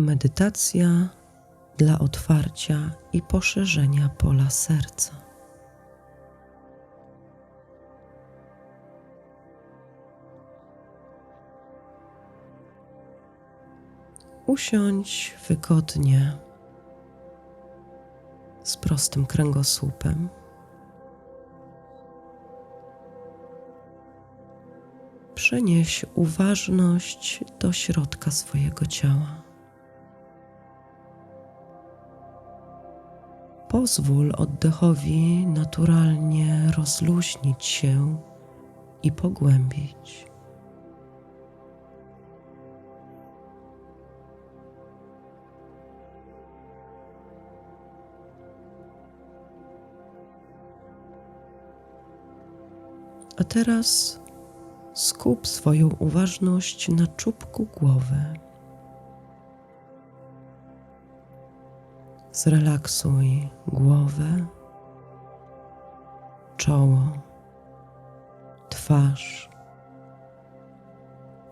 Medytacja dla otwarcia i poszerzenia pola serca. Usiądź wygodnie z prostym kręgosłupem. Przenieś uważność do środka swojego ciała. Pozwól oddechowi naturalnie rozluźnić się i pogłębić. A teraz skup swoją uważność na czubku głowy. Zrelaksuj głowę, czoło, twarz,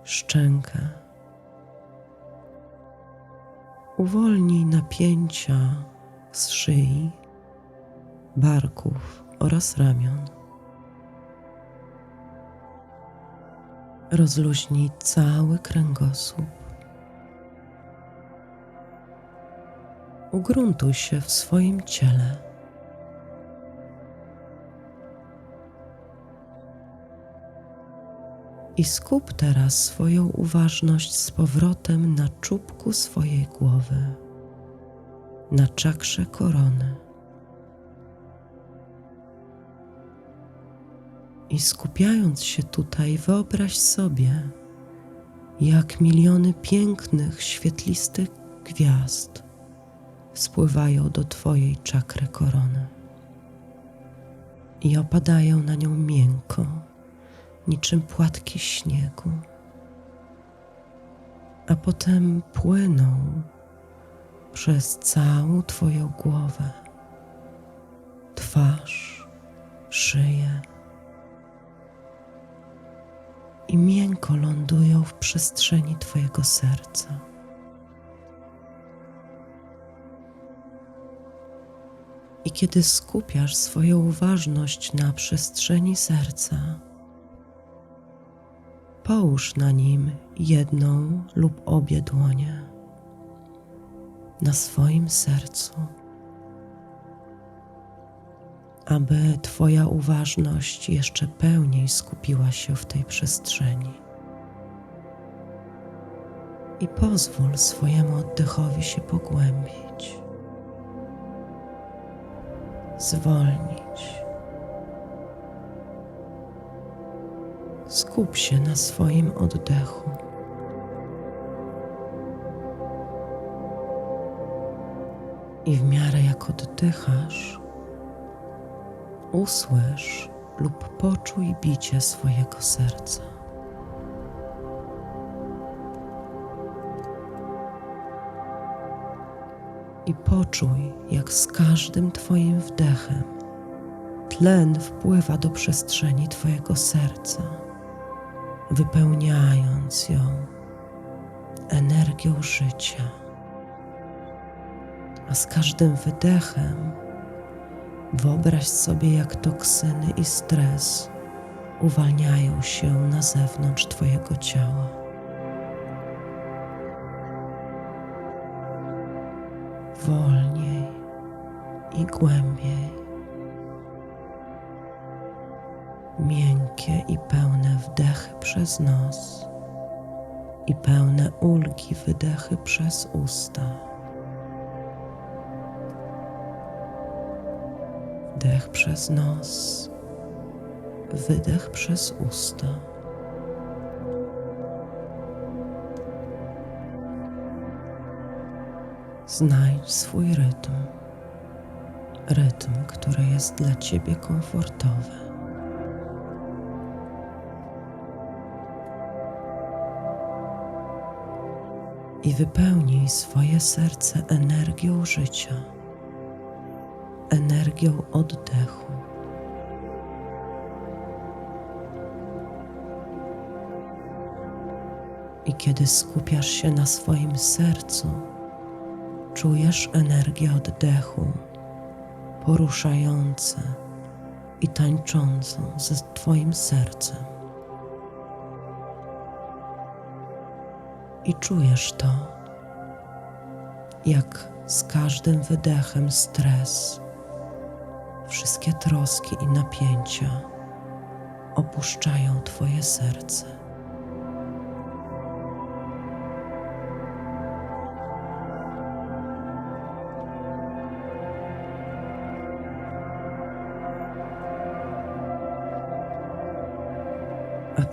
szczękę. Uwolnij napięcia z szyi, barków oraz ramion. Rozluźnij cały kręgosłup. Ugruntuj się w swoim ciele. I skup teraz swoją uważność z powrotem na czubku swojej głowy, na czakrze korony. I skupiając się tutaj, wyobraź sobie, jak miliony pięknych, świetlistych gwiazd spływają do Twojej czakry korony. I opadają na nią miękko, niczym płatki śniegu, a potem płyną przez całą Twoją głowę, twarz, szyję. I miękko lądują w przestrzeni Twojego serca. I kiedy skupiasz swoją uważność na przestrzeni serca, połóż na nim jedną lub obie dłonie na swoim sercu, aby Twoja uważność jeszcze pełniej skupiła się w tej przestrzeni. I pozwól swojemu oddechowi się pogłębić zwolnić. Skup się na swoim oddechu. I w miarę jak oddychasz, usłysz lub poczuj bicie swojego serca. I poczuj, jak z każdym Twoim wdechem tlen wpływa do przestrzeni Twojego serca, wypełniając ją energią życia. A z każdym wydechem wyobraź sobie, jak toksyny i stres uwalniają się na zewnątrz Twojego ciała. Wolniej i głębiej. Miękkie i pełne wdechy przez nos i pełne ulgi wydechy przez usta. Wdech przez nos, wydech przez usta. Znajdź swój rytm, rytm, który jest dla Ciebie komfortowy. I wypełnij swoje serce energią życia, energią oddechu. I kiedy skupiasz się na swoim sercu, Czujesz energię oddechu poruszające i tańczącą ze Twoim sercem. I czujesz to, jak z każdym wydechem stres, wszystkie troski i napięcia opuszczają Twoje serce.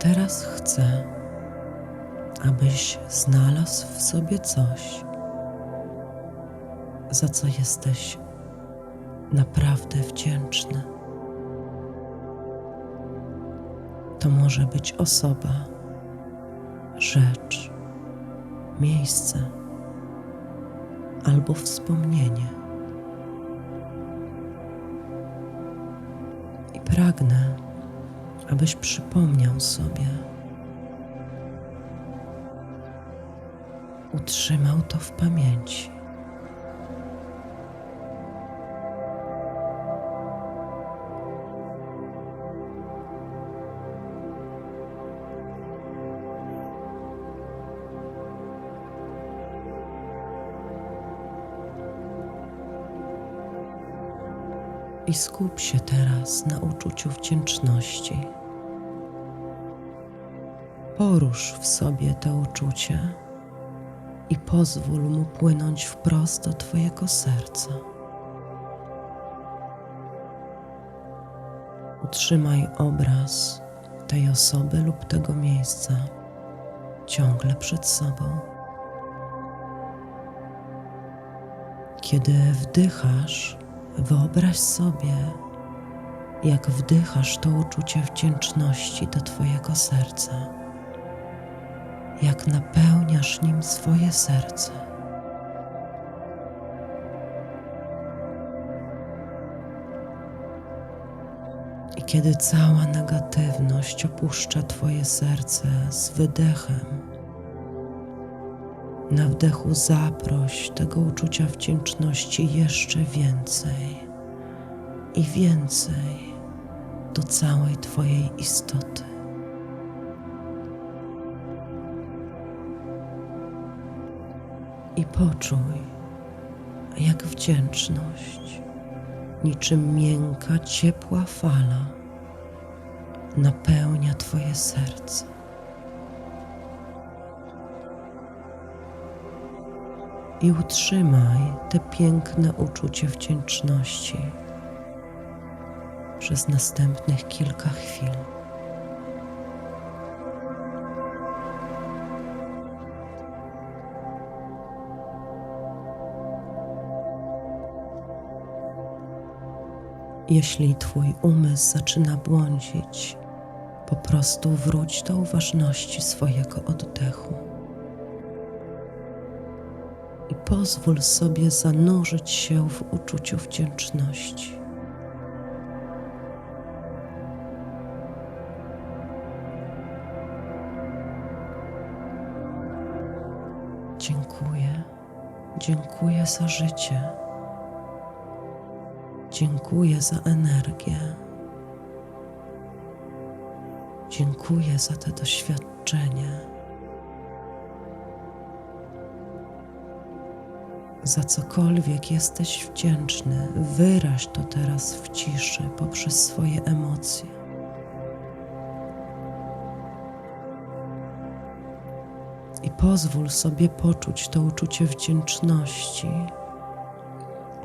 Teraz chcę, abyś znalazł w sobie coś, za co jesteś naprawdę wdzięczny. To może być osoba, rzecz, miejsce albo wspomnienie. I pragnę, abyś przypomniał sobie, utrzymał to w pamięci. I skup się teraz na uczuciu wdzięczności. Porusz w sobie to uczucie i pozwól mu płynąć wprost do Twojego serca. Utrzymaj obraz tej osoby lub tego miejsca ciągle przed sobą. Kiedy wdychasz, wyobraź sobie, jak wdychasz to uczucie wdzięczności do Twojego serca jak napełniasz nim swoje serce. I kiedy cała negatywność opuszcza Twoje serce z wydechem, na wdechu zaproś tego uczucia wdzięczności jeszcze więcej i więcej do całej Twojej istoty. I poczuj, jak wdzięczność, niczym miękka, ciepła fala, napełnia Twoje serce. I utrzymaj te piękne uczucie wdzięczności przez następnych kilka chwil. Jeśli Twój umysł zaczyna błądzić, po prostu wróć do uważności swojego oddechu i pozwól sobie zanurzyć się w uczuciu wdzięczności. Dziękuję, dziękuję za życie. Dziękuję za energię. Dziękuję za to doświadczenie. Za cokolwiek jesteś wdzięczny, wyraź to teraz w ciszy poprzez swoje emocje. I pozwól sobie poczuć to uczucie wdzięczności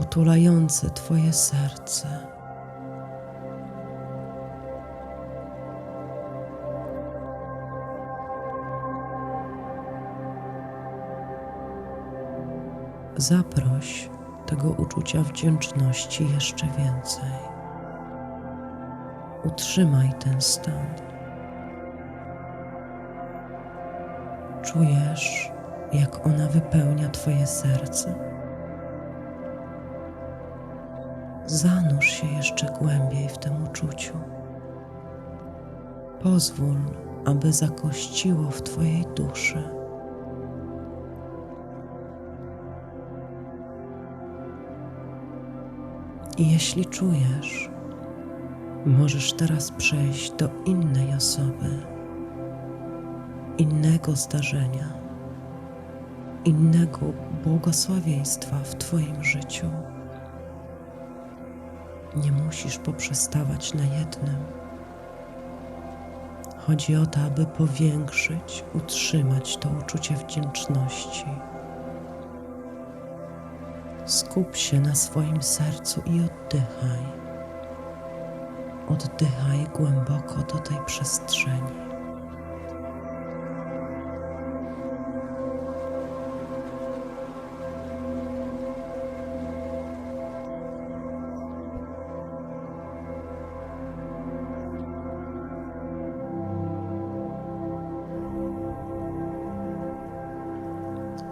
otulające Twoje serce. Zaproś tego uczucia wdzięczności jeszcze więcej. Utrzymaj ten stan. Czujesz, jak ona wypełnia Twoje serce. Zanurz się jeszcze głębiej w tym uczuciu. Pozwól, aby zakościło w Twojej duszy. I jeśli czujesz, możesz teraz przejść do innej osoby, innego zdarzenia, innego błogosławieństwa w Twoim życiu. Nie musisz poprzestawać na jednym. Chodzi o to, aby powiększyć, utrzymać to uczucie wdzięczności. Skup się na swoim sercu i oddychaj. Oddychaj głęboko do tej przestrzeni.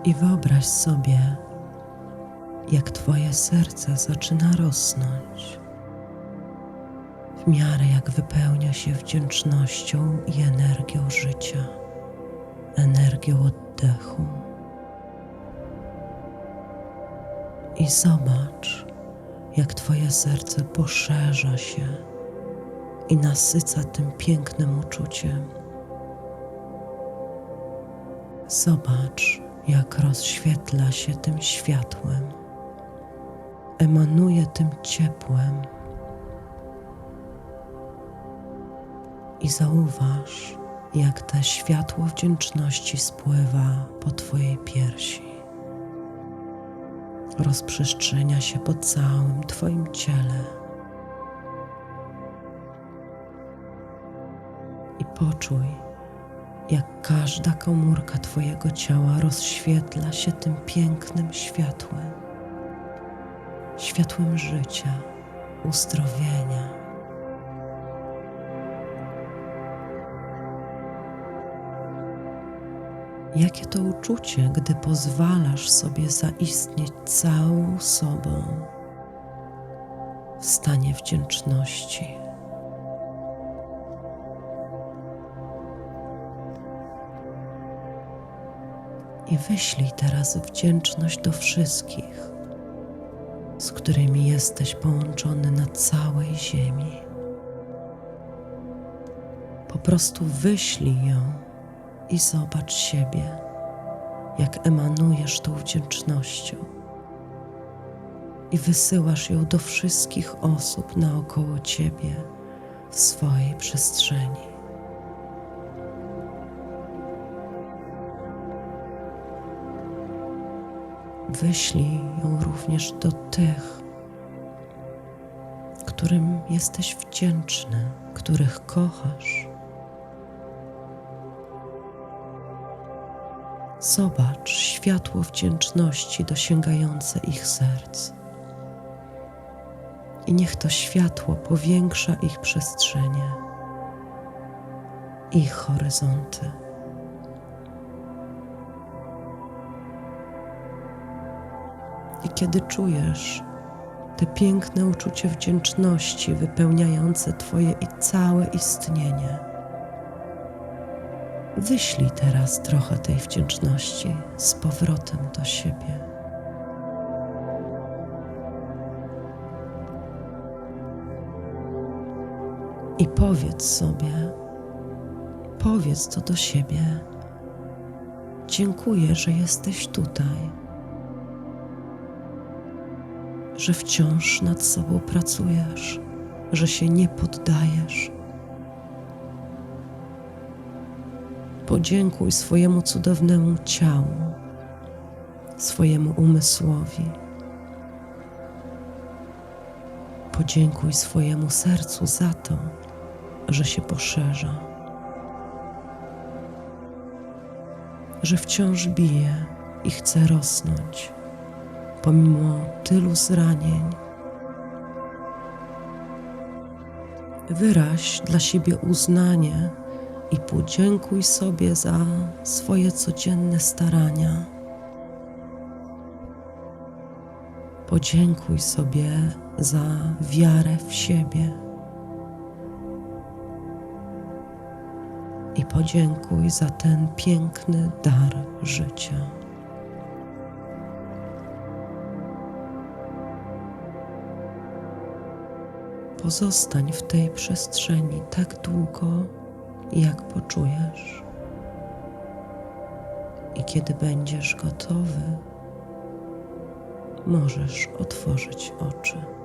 I wyobraź sobie, jak Twoje serce zaczyna rosnąć, w miarę jak wypełnia się wdzięcznością i energią życia, energią oddechu. I zobacz, jak Twoje serce poszerza się i nasyca tym pięknym uczuciem. Zobacz, jak rozświetla się tym światłem, emanuje tym ciepłem. I zauważ, jak te światło wdzięczności spływa po Twojej piersi, rozprzestrzenia się po całym Twoim ciele. I poczuj, jak każda komórka Twojego ciała rozświetla się tym pięknym światłem, światłem życia, uzdrowienia. Jakie to uczucie, gdy pozwalasz sobie zaistnieć całą sobą w stanie wdzięczności. I wyślij teraz wdzięczność do wszystkich, z którymi jesteś połączony na całej Ziemi. Po prostu wyślij ją i zobacz siebie, jak emanujesz tą wdzięcznością. I wysyłasz ją do wszystkich osób naokoło ciebie w swojej przestrzeni. Wyślij ją również do tych, którym jesteś wdzięczny, których kochasz. Zobacz światło wdzięczności dosięgające ich serc. I niech to światło powiększa ich przestrzenie, ich horyzonty. I kiedy czujesz te piękne uczucie wdzięczności wypełniające Twoje i całe istnienie, wyślij teraz trochę tej wdzięczności z powrotem do siebie. I powiedz sobie, powiedz to do siebie. Dziękuję, że jesteś tutaj że wciąż nad sobą pracujesz, że się nie poddajesz. Podziękuj swojemu cudownemu ciału, swojemu umysłowi. Podziękuj swojemu sercu za to, że się poszerza, że wciąż bije i chce rosnąć pomimo tylu zranień. Wyraź dla siebie uznanie i podziękuj sobie za swoje codzienne starania. Podziękuj sobie za wiarę w siebie. I podziękuj za ten piękny dar życia. Pozostań w tej przestrzeni tak długo, jak poczujesz. I kiedy będziesz gotowy, możesz otworzyć oczy.